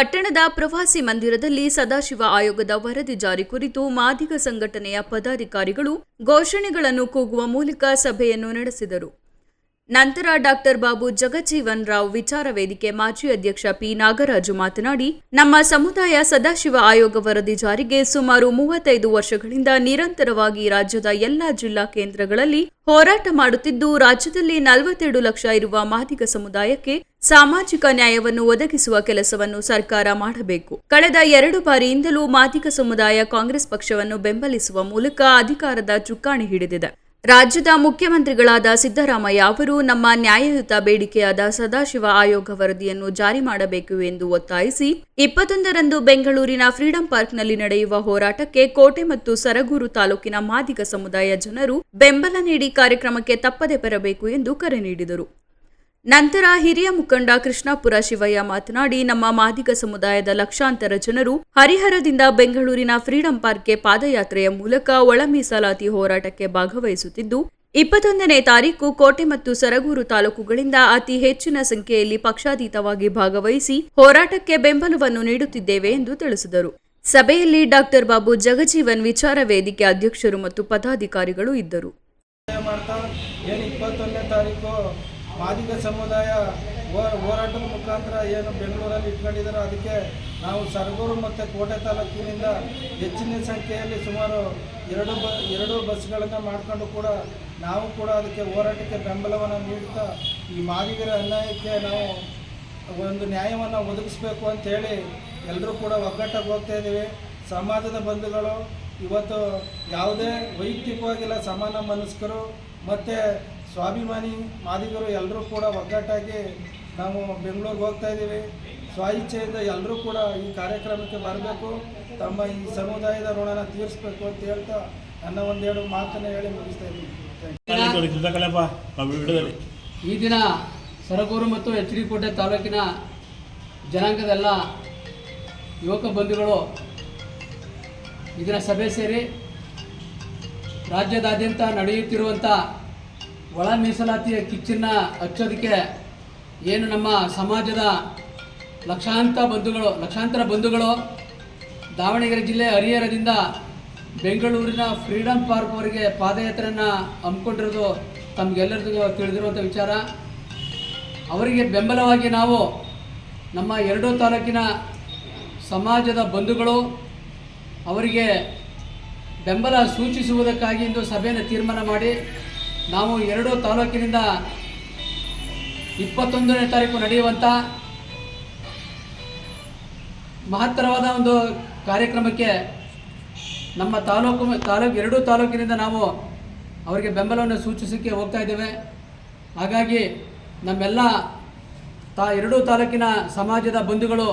ಪಟ್ಟಣದ ಪ್ರವಾಸಿ ಮಂದಿರದಲ್ಲಿ ಸದಾಶಿವ ಆಯೋಗದ ವರದಿ ಜಾರಿ ಕುರಿತು ಮಾದಿಗ ಸಂಘಟನೆಯ ಪದಾಧಿಕಾರಿಗಳು ಘೋಷಣೆಗಳನ್ನು ಕೂಗುವ ಮೂಲಕ ಸಭೆಯನ್ನು ನಡೆಸಿದರು. ನಂತರ ಡಾಕ್ಟರ್ ಬಾಬು ಜಗಜೀವನ್ ರಾವ್ ವಿಚಾರ ವೇದಿಕೆ ಮಾಜಿ ಅಧ್ಯಕ್ಷ ಪಿ ನಾಗರಾಜು ಮಾತನಾಡಿ, ನಮ್ಮ ಸಮುದಾಯ ಸದಾಶಿವ ಆಯೋಗ ವರದಿ ಜಾರಿಗೆ ಸುಮಾರು ಮೂವತ್ತೈದು ವರ್ಷಗಳಿಂದ ನಿರಂತರವಾಗಿ ರಾಜ್ಯದ ಎಲ್ಲಾ ಜಿಲ್ಲಾ ಕೇಂದ್ರಗಳಲ್ಲಿ ಹೋರಾಟ ಮಾಡುತ್ತಿದ್ದು, ರಾಜ್ಯದಲ್ಲಿ ನಲವತ್ತೆರಡು ಲಕ್ಷ ಇರುವ ಮಾದಿಗ ಸಮುದಾಯಕ್ಕೆ ಸಾಮಾಜಿಕ ನ್ಯಾಯವನ್ನು ಒದಗಿಸುವ ಕೆಲಸವನ್ನು ಸರ್ಕಾರ ಮಾಡಬೇಕು. ಕಳೆದ ಎರಡು ಬಾರಿಯಿಂದಲೂ ಮಾದಿಗ ಸಮುದಾಯ ಕಾಂಗ್ರೆಸ್ ಪಕ್ಷವನ್ನು ಬೆಂಬಲಿಸುವ ಮೂಲಕ ಅಧಿಕಾರದ ಚುಕ್ಕಾಣಿ ಹಿಡಿದಿದೆ. ರಾಜ್ಯದ ಮುಖ್ಯಮಂತ್ರಿಗಳಾದ ಸಿದ್ದರಾಮಯ್ಯ ಅವರು ನಮ್ಮ ನ್ಯಾಯಯುತ ಬೇಡಿಕೆಯಾದ ಸದಾಶಿವ ಆಯೋಗ ವರದಿಯನ್ನು ಜಾರಿ ಮಾಡಬೇಕು ಎಂದು ಒತ್ತಾಯಿಸಿ, ಇಪ್ಪತ್ತೊಂದರಂದು ಬೆಂಗಳೂರಿನ ಫ್ರೀಡಂ ಪಾರ್ಕ್ನಲ್ಲಿ ನಡೆಯುವ ಹೋರಾಟಕ್ಕೆ ಕೋಟೆ ಮತ್ತು ಸರಗೂರು ತಾಲೂಕಿನ ಮಾದಿಗ ಸಮುದಾಯ ಜನರು ಬೆಂಬಲ ನೀಡಿ ಕಾರ್ಯಕ್ರಮಕ್ಕೆ ತಪ್ಪದೆ ಬರಬೇಕು ಎಂದು ಕರೆ ನೀಡಿದರು. ನಂತರ ಹಿರಿಯ ಮುಖಂಡ ಕೃಷ್ಣಾಪುರ ಶಿವಯ್ಯ ಮಾತನಾಡಿ, ನಮ್ಮ ಮಾದಿಗ ಸಮುದಾಯದ ಲಕ್ಷಾಂತರ ಜನರು ಹರಿಹರದಿಂದ ಬೆಂಗಳೂರಿನ ಫ್ರೀಡಂ ಪಾರ್ಕ್ಗೆ ಪಾದಯಾತ್ರೆಯ ಮೂಲಕ ಒಳ ಮೀಸಲಾತಿ ಹೋರಾಟಕ್ಕೆ ಭಾಗವಹಿಸುತ್ತಿದ್ದು, ಇಪ್ಪತ್ತೊಂದನೇ ತಾರೀಕು ಕೋಟೆ ಮತ್ತು ಸರಗೂರು ತಾಲೂಕುಗಳಿಂದ ಅತಿ ಹೆಚ್ಚಿನ ಸಂಖ್ಯೆಯಲ್ಲಿ ಪಕ್ಷಾತೀತವಾಗಿ ಭಾಗವಹಿಸಿ ಹೋರಾಟಕ್ಕೆ ಬೆಂಬಲವನ್ನು ನೀಡುತ್ತಿದ್ದೇವೆ ಎಂದು ತಿಳಿಸಿದರು. ಸಭೆಯಲ್ಲಿ ಡಾಕ್ಟರ್ ಬಾಬು ಜಗಜೀವನ್ ವಿಚಾರ ವೇದಿಕೆ ಅಧ್ಯಕ್ಷರು ಮತ್ತು ಪದಾಧಿಕಾರಿಗಳು ಇದ್ದರು. ಮಾದಿಗ ಸಮುದಾಯ ಹೋರಾಟದ ಮುಖಾಂತರ ಏನು ಬೆಂಗಳೂರಲ್ಲಿ ಇಟ್ಕೊಂಡಿದ್ದಾರೆ ಅದಕ್ಕೆ ನಾವು ಸರಗೂರು ಮತ್ತು ಕೋಟೆ ತಾಲೂಕಿನಿಂದ ಹೆಚ್ಚಿನ ಸಂಖ್ಯೆಯಲ್ಲಿ ಸುಮಾರು ಎರಡು ಬ, ಎರಡು ಬಸ್ಗಳನ್ನು ಮಾಡಿಕೊಂಡು ಕೂಡ ನಾವು ಕೂಡ ಅದಕ್ಕೆ ಹೋರಾಟಕ್ಕೆ ಬೆಂಬಲವನ್ನು ನೀಡ್ತಾ ಈ ಮಾದಿಗರ ಅನ್ಯಾಯಕ್ಕೆ ನಾವು ಒಂದು ನ್ಯಾಯವನ್ನು ಒದಗಿಸ್ಬೇಕು ಅಂತೇಳಿ ಎಲ್ಲರೂ ಕೂಡ ಒಗ್ಗಟ್ಟಾಗಿ ಹೋಗ್ತಾ ಇದ್ದೀವಿ ಸಮಾಜದ ಬಂಧುಗಳು ಇವತ್ತು ಯಾವುದೇ ವೈಯಕ್ತಿಕವಾಗಿಲ್ಲ, ಸಮಾನ ಮನಸ್ಕರು ಮತ್ತು ಸ್ವಾಭಿಮಾನಿ ಮಾದಿಗರು ಎಲ್ಲರೂ ಕೂಡ ಒಗ್ಗಟ್ಟಾಗಿ ನಾವು ಬೆಂಗಳೂರಿಗೆ ಹೋಗ್ತಾ ಇದ್ದೀವಿ. ಸ್ವಇಚ್ಛೆಯಿಂದ ಎಲ್ಲರೂ ಕೂಡ ಈ ಕಾರ್ಯಕ್ರಮಕ್ಕೆ ಬರಬೇಕು. ತಮ್ಮ ಈ ಸಮುದಾಯದ ಋಣನ ತೀರಿಸಬೇಕು ಅಂತ ಹೇಳ್ತಾ ನನ್ನ ಒಂದೆರಡು ಮಾತನ್ನು ಹೇಳಿ ಮುಗಿಸ್ತಾ ಇದ್ದೀನಿ. ಈ ದಿನ ಸರಗೂರು ಮತ್ತು ಎಚ್ ಡಿ ಕೋಟೆ ತಾಲೂಕಿನ ಜನಾಂಗದ ಎಲ್ಲ ಯುವಕ ಬಂಧುಗಳು ಇದರ ಸಭೆ ಸೇರಿ ರಾಜ್ಯದಾದ್ಯಂತ ನಡೆಯುತ್ತಿರುವಂಥ ಒಳ ಮೀಸಲಾತಿಯ ಕಿಚ್ಚನ್ನು ಹಚ್ಚೋದಕ್ಕೆ ಏನು ನಮ್ಮ ಸಮಾಜದ ಲಕ್ಷಾಂತ ಬಂಧುಗಳು, ಲಕ್ಷಾಂತರ ಬಂಧುಗಳು? ದಾವಣಗೆರೆ ಜಿಲ್ಲೆ ಹರಿಹರದಿಂದ ಬೆಂಗಳೂರಿನ ಫ್ರೀಡಮ್ ಪಾರ್ಕ್ವರೆಗೆ ಪಾದಯಾತ್ರೆಯನ್ನು ಹಮ್ಮಿಕೊಂಡಿರೋದು ತಮಗೆಲ್ಲರಿಗೂ ತಿಳಿದಿರುವಂಥ ವಿಚಾರ. ಅವರಿಗೆ ಬೆಂಬಲವಾಗಿ ನಾವು ನಮ್ಮ ಎರಡೂ ತಾಲೂಕಿನ ಸಮಾಜದ ಬಂಧುಗಳು, ಅವರಿಗೆ ಬೆಂಬಲ ಸೂಚಿಸುವುದಕ್ಕಾಗಿ ಇಂದು ಸಭೆಯನ್ನು ತೀರ್ಮಾನ ಮಾಡಿ ನಾವು ಎರಡೂ ತಾಲೂಕಿನಿಂದ ಇಪ್ಪತ್ತೊಂದನೇ ತಾರೀಕು ನಡೆಯುವಂಥ ಮಹತ್ತರವಾದ ಒಂದು ಕಾರ್ಯಕ್ರಮಕ್ಕೆ ನಮ್ಮ ತಾಲೂಕು ತಾಲೂಕು ಎರಡೂ ತಾಲೂಕಿನಿಂದ ನಾವು ಅವರಿಗೆ ಬೆಂಬಲವನ್ನು ಸೂಚಿಸೋಕ್ಕೆ ಹೋಗ್ತಾ ಇದ್ದೇವೆ. ಹಾಗಾಗಿ ನಮ್ಮೆಲ್ಲ ತಾ ಎರಡೂ ತಾಲೂಕಿನ ಸಮಾಜದ ಬಂಧುಗಳು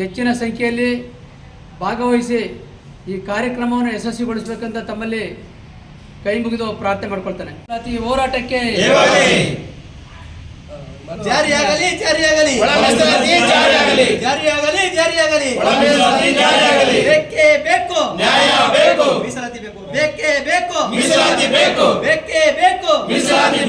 ಹೆಚ್ಚಿನ ಸಂಖ್ಯೆಯಲ್ಲಿ ಭಾಗವಹಿಸಿ ಈ ಕಾರ್ಯಕ್ರಮವನ್ನು ಯಶಸ್ವಿಗೊಳಿಸಬೇಕಂತ ತಮ್ಮಲ್ಲಿ ಕೈ ಮುಗಿದು ಪ್ರಾರ್ಥನೆ ಮಾಡ್ಕೊಳ್ತಾನೆ. ಪ್ರತಿ ಹೋರಾಟಕ್ಕೆ ಜಾರಿಯಾಗಲಿ ಜಾರಿಯಾಗಲಿ. ಜಾರಿಯಾಗಲಿ. ಜಾರಿಯಾಗಲಿ ಜಾರಿಯಾಗಲಿ. ಬೇಕೇ ಬೇಕು. ನ್ಯಾಯ ಬೇಕು. ಮೀಸಲಾತಿ ಬೇಕು. ಬೇಕೇ ಬೇಕು. ಮೀಸಲಾತಿ ಬೇಕು. ಬೇಕೇ ಬೇಕು. ಮೀಸಲಾತಿ ಬೇಕು.